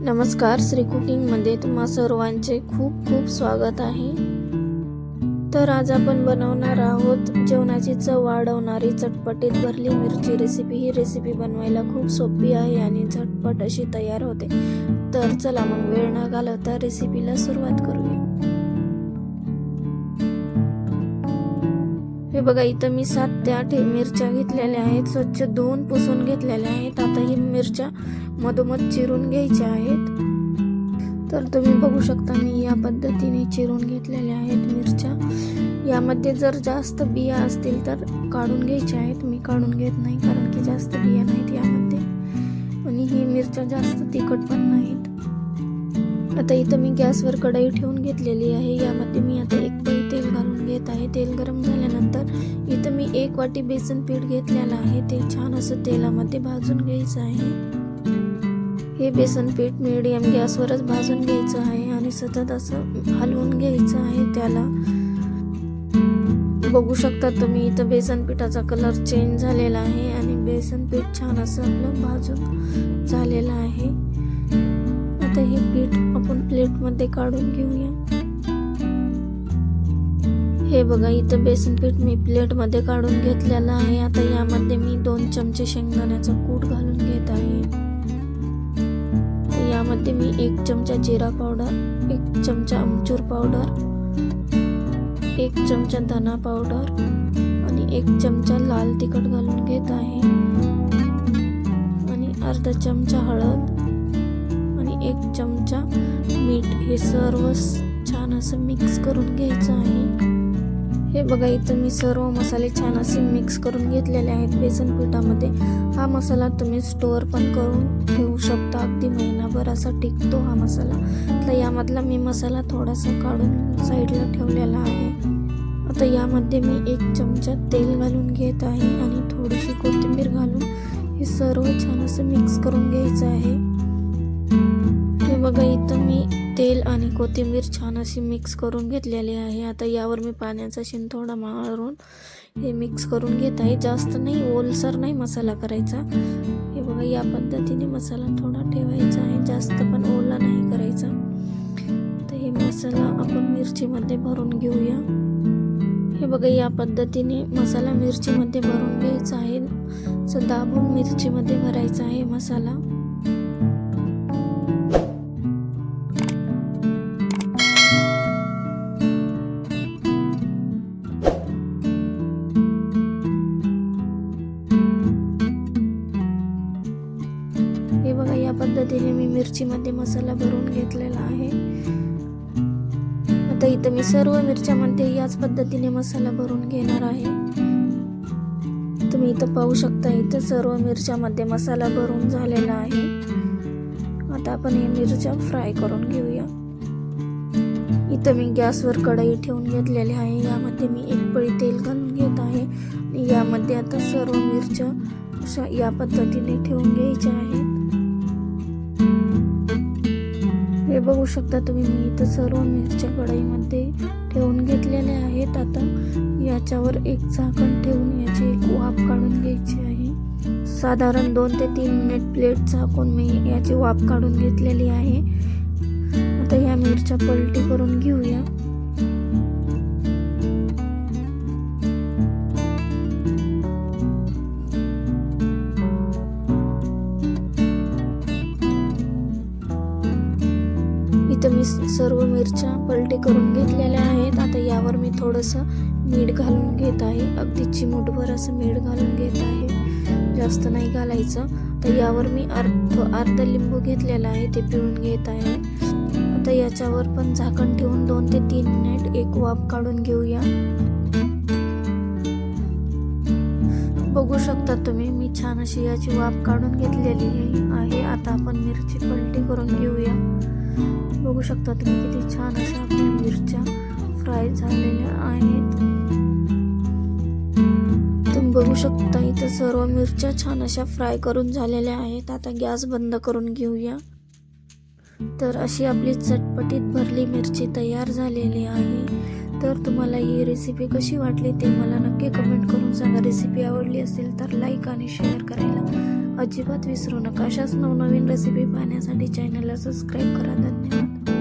नमस्कार श्री कुकिंगमध्ये तुम्हा सर्वांचे खूप खूप स्वागत आहे. तर आज आपण बनवणार आहोत जेवणाची चव वाढवणारी चटपटीत भरली मिरची रेसिपी ही रेसिपी बनवायला खूप सोपी आहे आणि झटपट अशी तयार होते. तर चला मग वेळ न घालवता रेसिपीला सुरुवात करूया. हे बघा इथं मी सात ते आठ हे मिरच्या घेतलेल्या आहेत. स्वच्छ धुवून पुसून घेतलेल्या आहेत. आता ही मिरच्या मधोमध चिरून घ्यायच्या आहेत. तर तुम्ही बघू शकता मी या पद्धतीने चिरून घेतलेल्या आहेत मिरच्या. यामध्ये जर जास्त बिया असतील तर काढून घ्यायच्या आहेत. मी काढून घेत नाही कारण की जास्त बिया नाहीत यामध्ये. आणि ही मिरच्या जास्त तिखट पण नाहीत. आता इथं मी गॅसवर कढई ठेवून घेतलेली आहे. यामध्ये मी आता एक पळी तेल घालून घेत आहे. तेल गरम झाल्यानंतर इथं मी एक वाटी बेसन पीठ घेतलेलं आहे. ते छान असं तेलामध्ये भाजून घ्यायचं आहे. हे बेसन पीठ मिडियम गॅसवरच भाजून घ्यायचं आहे आणि सतत असं हलवून घ्यायचं आहे त्याला. बघू शकता तुम्ही इथं बेसन पिठाचा कलर चेंज झालेला आहे आणि बेसन पीठ छान असं आपलं भाजून झालेलं आहे. आता हे पीठ आपण प्लेटमध्ये काढून घेऊया. हे बघा इथं बेसन पीठ मी प्लेटमध्ये काढून घेतलेलं आहे. आता यामध्ये मी दोन चमचे शेंगदाण्याचा कूट घालून घेत आहे. यामध्ये मी एक चमचा जिरा पावडर एक चमचा आमचूर पावडर एक चमचा धना पावडर आणि एक चमचा लाल तिखट घालून घेत आहे. आणि अर्धा चमचा हळद एक चमचा मीठ हे सर्व छान असं मिक्स करून घ्यायचं आहे. हे बघा इथं मी सर्व मसाले छान असे मिक्स करून घेतलेले आहेत. बेसन पिठामध्ये हा मसाला तुम्ही स्टोअर पण करून ठेवू शकता. अगदी महिनाभर असा टिकतो हा मसाला. तर यामधला मी मसाला थोडासा काढून साईडला ठेवलेला आहे. आता यामध्ये मी एक चमचा तेल घालून घेत आहे आणि थोडीशी कोथिंबीर घालून हे सर्व छान असं मिक्स करून घ्यायचं आहे. हे बघा इथं मी तेल आणि कोथिंबीर छान अशी मिक्स करून घेतलेली आहे. आता यावर मी पाण्याचा शिंतोडा मारून हे मिक्स करून घेत आहे. जास्त नाही ओलसर नाही मसाला करायचा. हे बघा या पद्धतीने मसाला थोडा ठेवायचा आहे. जास्त पण ओला नाही करायचा. तर हे मसाला आपण मिरचीमध्ये भरून घेऊया. हे बघा या पद्धतीने मसाला मिरचीमध्ये भरून घ्यायचा आहे. दाबून मिरचीमध्ये भरायचा आहे मसाला. मिरचीमध्ये मसाला भरून घेतलेला आहे. आता इथं मी सर्व मिरच्यामध्ये याच पद्धतीने मसाला भरून घेणार आहे. तुम्ही इथं पाहू शकता इथं सर्व मिरच्यामध्ये मसाला भरून झालेला आहे. आता आपण हे मिरच्या फ्राय करून घेऊया. इथं मी गॅसवर कढई ठेवून घेतलेली आहे. यामध्ये मी एक पळी तेल घालून घेत आहे. यामध्ये आता सर्व मिरच्या अशा या पद्धतीने ठेवून घ्यायच्या आहेत. बघू शकता तुम्ही मी इथं सर्व मिरच्या कढईमध्ये ठेवून घेतलेले आहेत. आता याच्यावर एक झाकण ठेवून याची एक वाफ काढून घ्यायची आहे. साधारण दोन ते तीन मिनिट प्लेट झाकून मी याची वाफ काढून घेतलेली आहे. आता ह्या मिरच्या पलटी करून घेऊया. इथं मी सर्व मिरच्या पलटी करून घेतलेल्या आहेत. आता यावर मी थोडंसं मीठ घालून घेत आहे. अगदी चिमूटभर असं मीठ घालून घेत आहे. जास्त नाही घालायचं. तर यावर मी अर्ध अर्ध लिंबू घेतलेला आहे ते पिळून घेत आहे. आता याच्यावर पण झाकण ठेवून दोन ते तीन मिनिट एक वाफ काढून घेऊया. बघू शकता तुम्ही मी छान अशी याची वाफ काढून घेतलेली आहे. आता आपण मिरची पलटी करून घेऊया. बघू शकता तुम्ही किती छान अशा आपल्या मिरच्या फ्राय झालेल्या आहेत. तुम्ही बघू शकता इथं सर्व मिरच्या छान अशा फ्राय करून झालेल्या आहेत. आता गॅस बंद करून घेऊया. तर अशी आपली चटपटीत भरली मिरची तयार झालेली आहे. तर तुम्हाला ही रेसिपी कशी वाटली ते मला नक्की कमेंट करून सांगा. रेसिपी आवडली असेल तर लाईक आणि शेअर करायला अजिबात विसरू नका. अशाच नवनवीन रेसिपी पाहण्यासाठी चॅनलला सबस्क्राईब करा. धन्यवाद.